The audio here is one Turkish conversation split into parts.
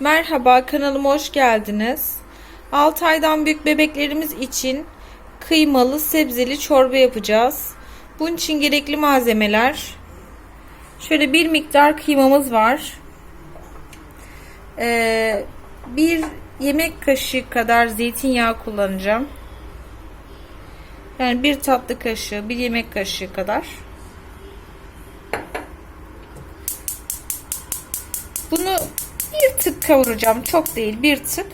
Merhaba kanalıma hoş geldiniz. 6 aydan büyük bebeklerimiz için kıymalı sebzeli çorba yapacağız. Bunun için gerekli malzemeler şöyle bir miktar kıymamız var. Ee, bir yemek kaşığı kadar zeytinyağı kullanacağım. Yani bir tatlı kaşığı, bir yemek kaşığı kadar. Bunu bir tık kavuracağım. Çok değil, bir tık.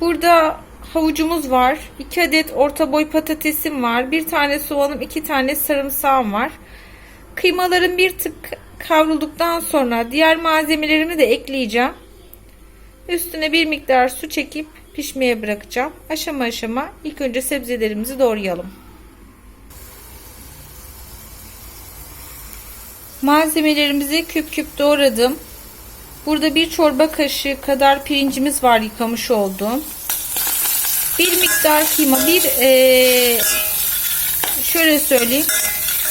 Burada havucumuz var. 2 adet orta boy patatesim var. Bir tane soğanım, iki tane sarımsağım var. Kıymaların bir tık kavrulduktan sonra diğer malzemelerimi de ekleyeceğim. Üstüne bir miktar su çekip pişmeye bırakacağım. Aşama aşama ilk önce sebzelerimizi doğrayalım. Malzemelerimizi küp küp doğradım. Burada bir çorba kaşığı kadar pirincimiz var yıkamış olduğum. Bir miktar kıyma, bir ee, şöyle söyleyeyim.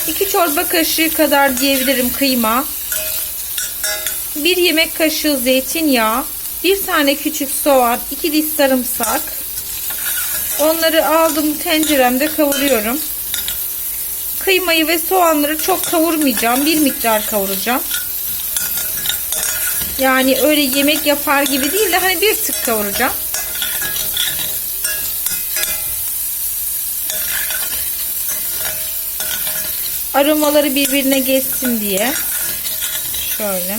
2 çorba kaşığı kadar diyebilirim kıyma. 1 yemek kaşığı zeytinyağı, bir tane küçük soğan, 2 diş sarımsak. Onları aldım tenceremde kavuruyorum. Kıymayı ve soğanları çok kavurmayacağım. Bir miktar kavuracağım. Yani öyle yemek yapar gibi değil de hani bir tık kavuracağım. Aromaları birbirine geçsin diye. Şöyle.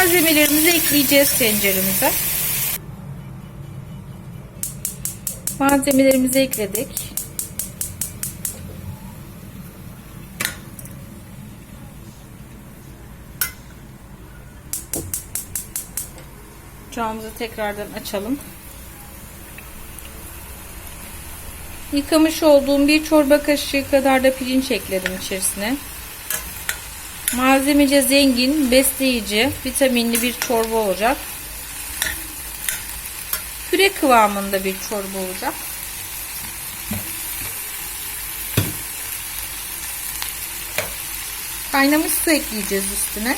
Malzemelerimizi ekleyeceğiz tenceremize. Malzemelerimizi ekledik. Ocağımızı tekrardan açalım. Yıkamış olduğum bir çorba kaşığı kadar da pirinç ekledim içerisine. Malzemece zengin, besleyici, vitaminli bir çorba olacak. Püre kıvamında bir çorba olacak. Kaynamış su ekleyeceğiz üstüne.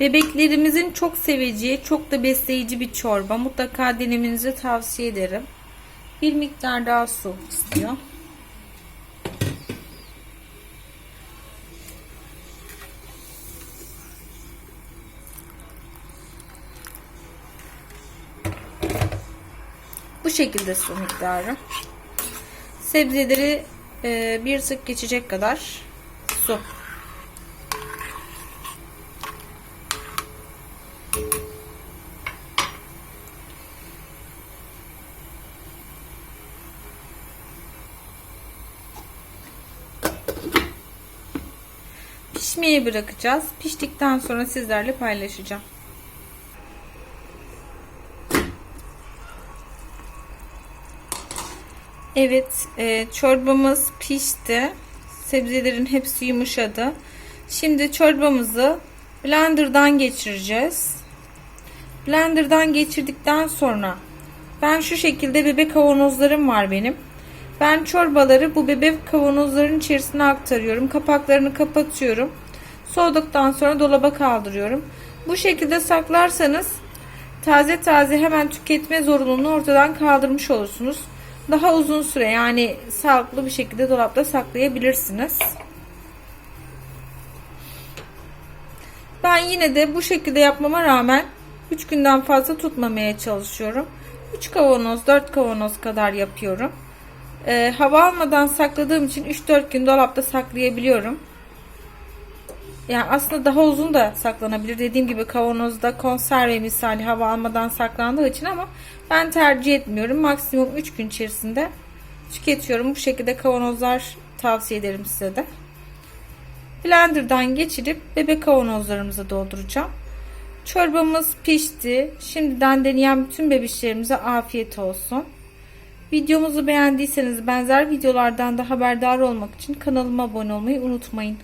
Bebeklerimizin çok seveceği, çok da besleyici bir çorba. Mutlaka denemenizi tavsiye ederim. Bir miktar daha su istiyor. Bu şekilde su miktarı. Sebzeleri e, bir sık geçecek kadar su. Pişmeye bırakacağız. Piştikten sonra sizlerle paylaşacağım. Evet, e, çorbamız pişti. Sebzelerin hepsi yumuşadı. Şimdi çorbamızı blenderdan geçireceğiz. Blenderdan geçirdikten sonra ben şu şekilde bebek kavanozlarım var benim. Ben çorbaları bu bebek kavanozların içerisine aktarıyorum. Kapaklarını kapatıyorum. Soğuduktan sonra dolaba kaldırıyorum. Bu şekilde saklarsanız taze taze hemen tüketme zorunluluğunu ortadan kaldırmış olursunuz. Daha uzun süre yani sağlıklı bir şekilde dolapta saklayabilirsiniz. Ben yine de bu şekilde yapmama rağmen 3 günden fazla tutmamaya çalışıyorum. 3 kavanoz 4 kavanoz kadar yapıyorum. Ee, hava almadan sakladığım için 3-4 gün dolapta saklayabiliyorum. Yani aslında daha uzun da saklanabilir. Dediğim gibi kavanozda konserve misali hava almadan saklandığı için ama ben tercih etmiyorum. Maksimum 3 gün içerisinde tüketiyorum. Bu şekilde kavanozlar tavsiye ederim size de. Blender'dan geçirip bebek kavanozlarımıza dolduracağım. Çorbamız pişti. Şimdiden deneyen bütün bebişlerimize afiyet olsun. Videomuzu beğendiyseniz benzer videolardan da haberdar olmak için kanalıma abone olmayı unutmayın.